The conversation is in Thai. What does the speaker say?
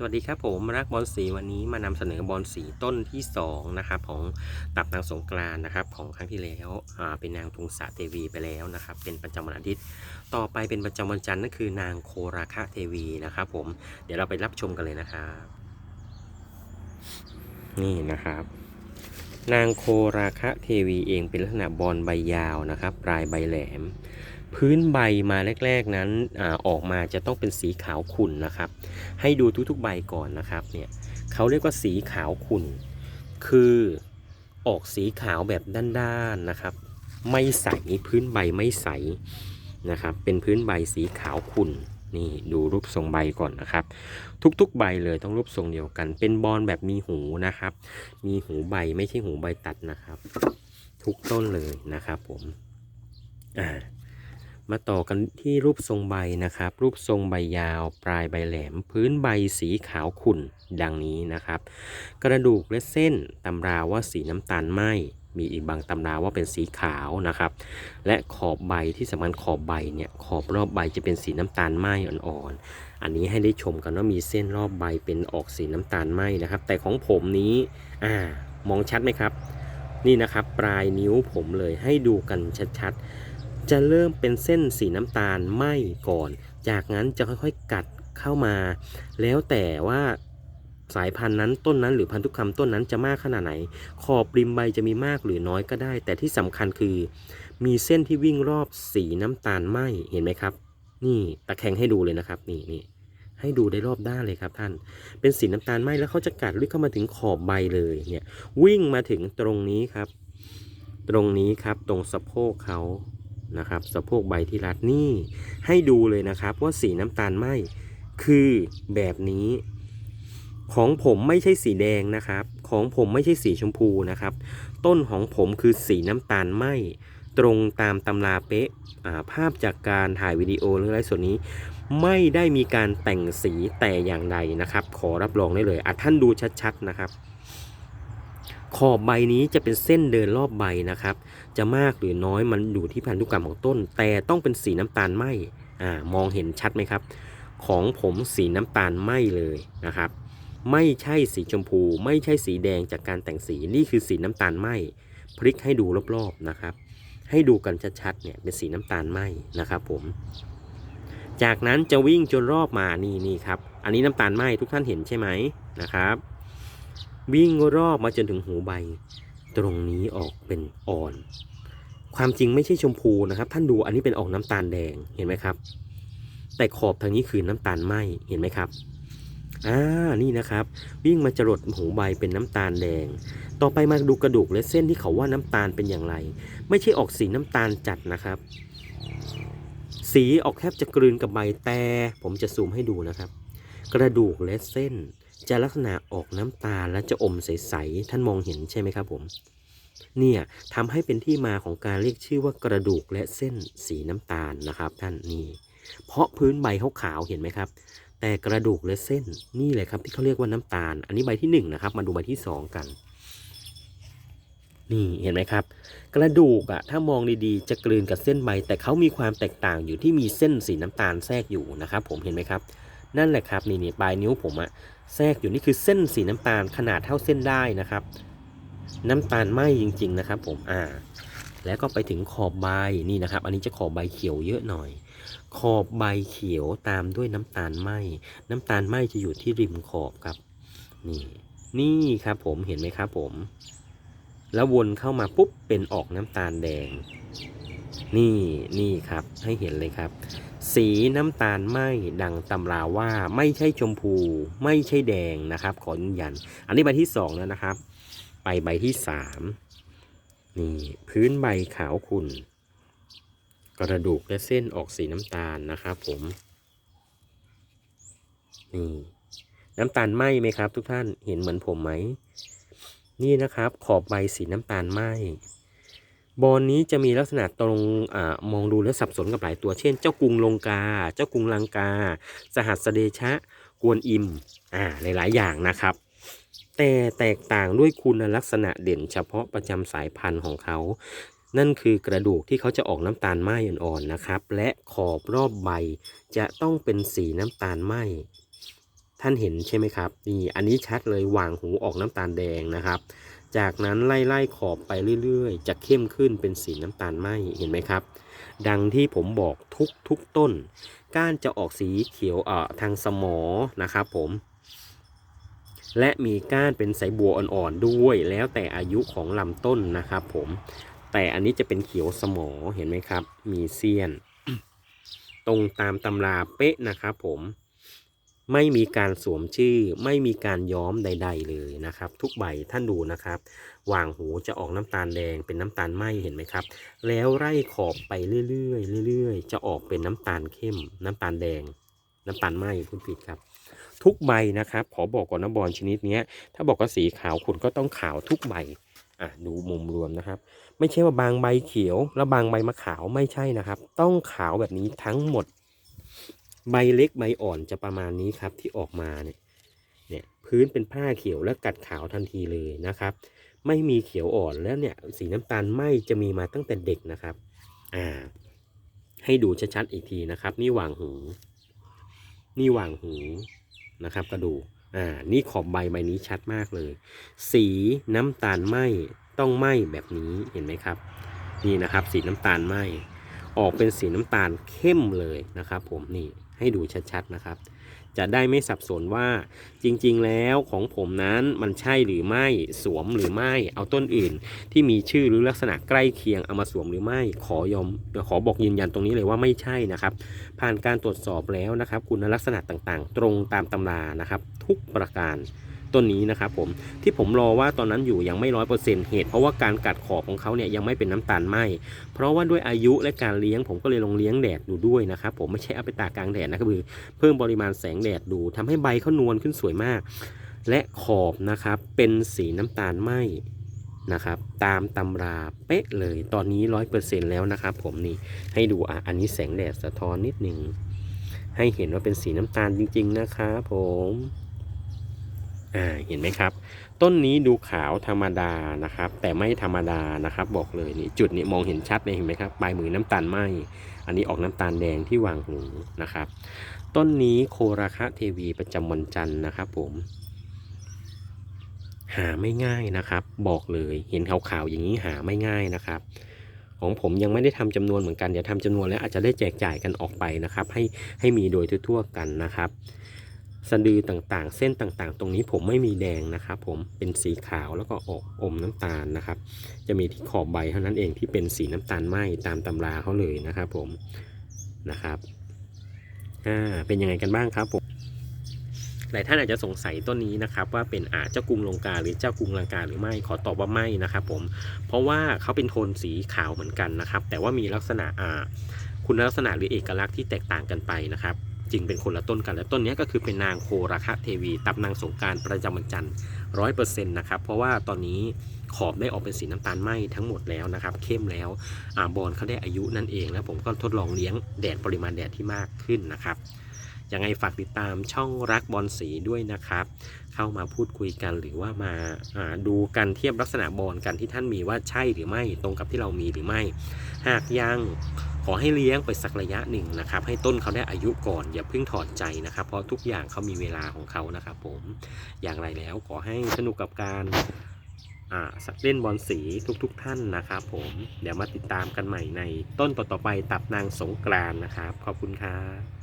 สวัสดีครับผมรักบอลสีวันนี้มานำเสนอบอลสีต้นที่2นะครับของตับนางสงกรานนะครับของครั้งที่แล้วเป็นนางทุงสาเทวีไปแล้วนะครับเป็นประจำวันอาทิตย์ ต่อไปเป็นประจำวันจันทร์นั่นคือนางโคราคะเทวีนะครับผมเดี๋ยวเราไปรับชมกันเลยนะครับนี่นะครับ นางโคราคะเทวีเองเป็นลักษณะบอลใบยาวนะครับปลายใบแหลม พื้นใบมาแรก ๆนั้นอออกมาจะต้องเป็นสีขาวขุ่นนะครับ ให้ดูทุกๆใบก่อนนะครับเนี่ยเขาเรียกว่าสีขาวขุ่น คือออกสีขาวแบบด้านๆนะครับ ไม่ใสพื้นใบไม่ใสนะครับ เป็นพื้นใบสีขาวขุ่น นี่ดูรูปทรงใบก่อนนะครับ ทุกๆใบเลยต้องรูปทรงเดียวกัน เป็นบอลแบบมีหูนะครับ มีหูใบไม่ใช่หูใบตัดนะครับ ทุกต้นเลยนะครับผมอ่ามาต่อกันที่รูปทรงใบนะครับ รูปทรงใบยาว ปลายใบแหลม พื้นใบสีขาวขุ่นดังนี้นะครับ กระดูกและเส้นตำราว่าสีน้ำตาลไหม มีอีกบางตำราว่าเป็นสีขาวนะครับ และขอบใบที่สำคัญขอบใบเนี่ยขอบรอบใบจะเป็นสีน้ำตาลไหมอ่อนๆ อันนี้ให้ได้ชมกันว่ามีเส้นรอบใบเป็นออกสีน้ำตาลไหมนะครับ แต่ของผมนี้อ่ามองชัดไหมครับ นี่นะครับปลายนิ้วผมเลยให้ดูกันชัดๆ จะเริ่มเป็นเส้นสีน้ำตาลไหมก่อน จากนั้นจะค่อยๆกัดเข้ามา แล้วแต่ว่า สายพันธุ์นั้นต้นนั้นหรือพันธุกรรมต้นนั้นจะมากขนาดไหน ขอบริมใบจะมีมากหรือน้อยก็ได้ แต่ที่สำคัญคือ มีเส้นที่วิ่งรอบสีน้ำตาลไหมเห็นไหมครับ นี่ตะแคงให้ดูเลยนะครับนี่นี่ให้ดูได้รอบด้านเลยครับท่าน เป็นสีน้ำตาลไหมแล้วเขาจะกัดลึกเข้ามาถึงขอบใบเลยเนี่ยวิ่งมาถึงตรงนี้ครับ ตรงนี้ครับตรงสะโพกเขานะครับสะโพกใบที่รัดนี่ให้ดูเลยนะครับว่าสีน้ำตาลไหมคือแบบนี้ ของผมไม่ใช่สีแดงนะครับ ของผมไม่ใช่สีชมพูนะครับ ต้นของผมคือสีน้ำตาลไหมตรงตามตำราเป๊ะาภาพจากการถ่ายวิดีโอหรืออะไรส่วนนี้ ไม่ได้มีการแต่งสีแต่อย่างใดนะครับ ขอรับรองได้เลยอะท่านดูชัดๆนะครับ ขอบใบนี้จะเป็นเส้นเดินรอบใบนะครับ จะมากหรือน้อยมันอยู่ที่พันธุกรรมของต้น แต่ต้องเป็นสีน้ำตาลไหมอ่ามองเห็นชัดไหมครับ ของผมสีน้ำตาลไหมเลยนะครับ ไม่ใช่สีชมพู ไม่ใช่สีแดงจากการแต่งสีนี่คือสีน้ำตาลไหมพลิกให้ดูรอบๆนะครับ ให้ดูกันชัดๆเนี่ยเป็นสีน้ำตาลไหมนะครับผม จากนั้นจะวิ่งจนรอบมานี่นี่ครับ อันนี้น้ำตาลไหมทุกท่านเห็นใช่ไหมนะครับ วิ่งรอบมาจนถึงหูใบ ตรงนี้ออกเป็นอ่อน ความจริงไม่ใช่ชมพูนะครับ ท่านดูอันนี้เป็นออกน้ำตาลแดงเห็นไหมครับ แต่ขอบทางนี้คือน้ำตาลไหมเห็นไหมครับ อ่า นี่นะครับ วิ่งมาจรดหูใบเป็นน้ำตาลแดง ต่อไปมาดูกระดูกและเส้นที่เขาว่าน้ำตาลเป็นอย่างไร ไม่ใช่ออกสีน้ำตาลจัดนะครับ สีออกแทบจะกลืนกับใบแต่ผมจะซูมให้ดูนะครับ กระดูกและเส้น จะลักษณะออกน้ำตาลและจะอมใสๆท่านมองเห็นใช่ไหมครับผมเนี่ยทำให้เป็นที่มาของการเรียกชื่อว่ากระดูกและเส้นสีน้ำตาลนะครับ ท่านนี่เพราะพื้นใบเขาขาวเห็นไหมครับ แต่กระดูกและเส้นนี่แหละครับที่เขาเรียกว่าน้ำตาล อันนี้ใบที่หนึ่งนะครับ มาดูใบที่สองกัน นี่เห็นไหมครับ กระดูกอะถ้ามองดีๆจะกลืนกับเส้นใบ แต่เขามีความแตกต่างอยู่ที่มีเส้นสีน้ำตาลแทรกอยู่นะครับ ผมเห็นไหมครับ นั่นแหละครับนี่นี่ปลายนิ้วผมอะแทรกอยู่นี่คือเส้นสีน้ำตาลขนาดเท่าเส้นได้นะครับ น้ำตาลไหมจริง ๆ นะครับ ผมอ่า แล้วก็ไปถึงขอบใบนี่นะครับ อันนี้จะขอบใบเขียวเยอะหน่อย ขอบใบเขียวตามด้วยน้ำตาลไหมน้ำตาลไหมจะอยู่ที่ริมขอบครับ นี่ นี่ครับผมเห็นไหมครับผม แล้ววนเข้ามาปุ๊บเป็นออกน้ำตาลแดง นี่นี่ครับให้เห็นเลยครับ สีน้ำตาลไหมดังตำราว่าไม่ใช่ชมพู ไม่ใช่แดงนะครับ ขอยืนยัน อันนี้ใบที่สองแล้วนะครับ ไปใบที่สาม นี่พื้นใบขาวขุ่น กระดูกและเส้นออกสีน้ำตาลนะครับผมนี่น้ำตาลไหมไหมครับ ทุกท่านเห็นเหมือนผมไหม นี่นะครับ ขอบใบสีน้ำตาลไหมบอลนี้จะมีลักษณะตรงอมองดูแล้วสับสนกับหลายตัวเช่น เจ้ากรุงลงกา เจ้ากรุงลังกา สหัสเดชะ กวนอิม อ่าหลายๆอย่างนะครับ แต่แตกต่างด้วยคุณลักษณะเด่นเฉพาะประจำสายพันธุ์ของเขา นั่นคือกระดูกที่เขาจะออกน้ำตาลไหมอ่อนๆนะครับ และขอบรอบใบจะต้องเป็นสีน้ำตาลไหมท่านเห็นใช่ไหมครับนี่อันนี้ชัดเลยหว่างหูออกน้ำตาลแดงนะครับ จากนั้นไล่ไล่ขอบไปเรื่อยๆ จะเข้มขึ้นเป็นสีน้ำตาลไหมเห็นไหมครับ ดังที่ผมบอกทุกทุกต้น ก้านจะออกสีเขียวเอ่อทางสมอนะครับผม และมีก้านเป็นสายบัวอ่อนๆด้วย แล้วแต่อายุของลำต้นนะครับผมแต่อันนี้จะเป็นเขียวสมอเห็นไหมครับ มีเสี้ยน ตรงตามตำราเป๊ะนะครับผมไม่มีการสวมชื่อ ไม่มีการย้อมใด ๆ เลยนะครับ ทุกใบท่านดูนะครับวางหูจะออกน้ำตาลแดงเป็นน้ำตาลไหมเห็นไหมครับ แล้วไล่ขอบไปเรื่อยๆเรื่อยๆ จะออกเป็นน้ำตาลเข้ม น้ำตาลแดง น้ำตาลไหมคุณผิดครับ ทุกใบนะครับขอบอกก่อนนะบอลชนิดนี้ถ้าบอกว่าสีขาวคุณก็ต้องขาวทุกใบอะดูมุมรวมนะครับ ไม่ใช่ว่าบางใบเขียว แล้วบางใบมาขาวไม่ใช่นะครับ ต้องขาวแบบนี้ทั้งหมด ใบเล็กใบอ่อนจะประมาณนี้ครับที่ออกมาเนี่ยเนี่ยพื้นเป็นผ้าเขียวและกัดขาวทันทีเลยนะครับ ไม่มีเขียวอ่อนแล้วเนี่ยสีน้ำตาลไหมจะมีมาตั้งแต่เด็กนะครับอ่าให้ดูชัดๆอีกทีนะครับ นี่หว่างหู นี่หว่างหู นะครับกระดูอ่านี่ขอบใบใบนี้ชัดมากเลย สีน้ำตาลไหมต้องไหมแบบนี้เห็นไหมครับ นี่นะครับสีน้ำตาลไหมออกเป็นสีน้ำตาลเข้มเลยนะครับ ผมนี่ให้ดูชัดๆนะครับ จะได้ไม่สับสนว่าจริงๆ แล้วของผมนั้นมันใช่หรือไม่สวมหรือไม่เอาต้นอื่น ที่มีชื่อหรือลักษณะใกล้เคียงเอามาสวมหรือไม่ขอยอมขอบอกยืนยันตรงนี้เลยว่าไม่ใช่นะครับ ผ่านการตรวจสอบแล้วนะครับ คุณลักษณะต่างๆ ตรงตามตำรานะครับ ทุกประการ ต้นนี้นะครับผมที่ผมรอว่าตอนนั้นอยู่ยังไม่ร้อยเปอร์เซ็นต์เหตุเพราะว่าการกัดขอบของเขาเนี่ยยังไม่เป็นน้ำตาลไหมเพราะว่าด้วยอายุและการเลี้ยงผมก็เลยลงเลี้ยงแดดดูด้วยนะครับผมไม่ใช่เอาไปตากกลางแดดนะครับคือเพิ่มปริมาณแสงแดดดูทำให้ใบเขานวลขึ้นสวยมาก และขอบนะครับเป็นสีน้ำตาลไหมนะครับตามตำราเป๊ะเลยตอนนี้ร้อยเปอร์เซ็นต์แล้วนะครับผมนี่ให้ดูอะอันนี้แสงแดดสะท้อนนิดหนึ่งให้เห็นว่าเป็นสีน้ำตาลจริง ๆ นะครับผม อ่าเห็นไหมครับ ต้นนี้ดูขาวธรรมดานะครับ แต่ไม่ธรรมดานะครับ บอกเลยนี่จุดนี้มองเห็นชัดเลยเห็นไหมครับปลายมือน้ำตาลไหมอันนี้ออกน้ำตาลแดงที่วางหูนะครับ ต้นนี้โคราคะเทวีประจำวันจันทร์นะครับ ผม หาไม่ง่ายนะครับ บอกเลยเห็นขาวๆอย่างนี้หาไม่ง่ายนะครับของผมยังไม่ได้ทำจำนวนเหมือนกันเดี๋ยวทำจำนวนแล้วอาจจะได้แจกจ่ายกันออกไปนะครับ ให้ให้มีโดยทั่วๆกันนะครับ สะดือต่างๆ เส้นต่างๆ ตรงนี้ผมไม่มีแดงนะครับผมเป็นสีขาวแล้วก็ออกอมน้ำตาลนะครับ จะมีที่ขอบใบเท่านั้นเองที่เป็นสีน้ำตาลไหมตามตำราเขาเลยนะครับผมนะครับอ่าเป็นยังไงกันบ้างครับผมหลายท่านอาจจะสงสัยต้นนี้นะครับว่าเป็นอาเจ้ากรุงลงกาหรือเจ้ากรุงลังกาหรือไม่ขอตอบว่าไม่นะครับผมเพราะว่าเขาเป็นโทนสีขาวเหมือนกันนะครับ แต่ว่ามีลักษณะอ่าคุณลักษณะหรือเอกลักษณ์ที่แตกต่างกันไปนะครับ จึงเป็นคนละต้นกันและต้นนี้ก็คือเป็นนางโคราคะเทวีตับนางสงการประจำวันจันทร์ร้อยเปอร์เซ็นต์นะครับเพราะว่าตอนนี้ขอบได้ออกเป็นสีน้ำตาลไหมทั้งหมดแล้วนะครับ เข้มแล้วอาบอลเขาได้อายุนั่นเองแล้วผมก็ทดลองเลี้ยงแดดปริมาณแดดที่มากขึ้นนะครับ ยังไงฝากติดตามช่องรักบอลสีด้วยนะครับ เข้ามาพูดคุยกันหรือว่ามาาดูกันเทียบลักษณะบอลกันที่ท่านมีว่าใช่หรือไม่ตรงกับที่เรามีหรือไม่ หากยังขอให้เลี้ยงไปสักระยะหนึ่งนะครับ ให้ต้นเขาได้อายุก่อนอย่าเพิ่งถอดใจนะครับ เพราะทุกอย่างเขามีเวลาของเขานะครับ ผมอย่างไรแล้วขอให้สนุกกับการอ่าเล่นบอลสีทุกๆทท่านนะครับผมเดี๋ยวมาติดตามกันใหม่ในต้นต่อๆไปตับนางสงกรานนะครับ ขอบคุณครับ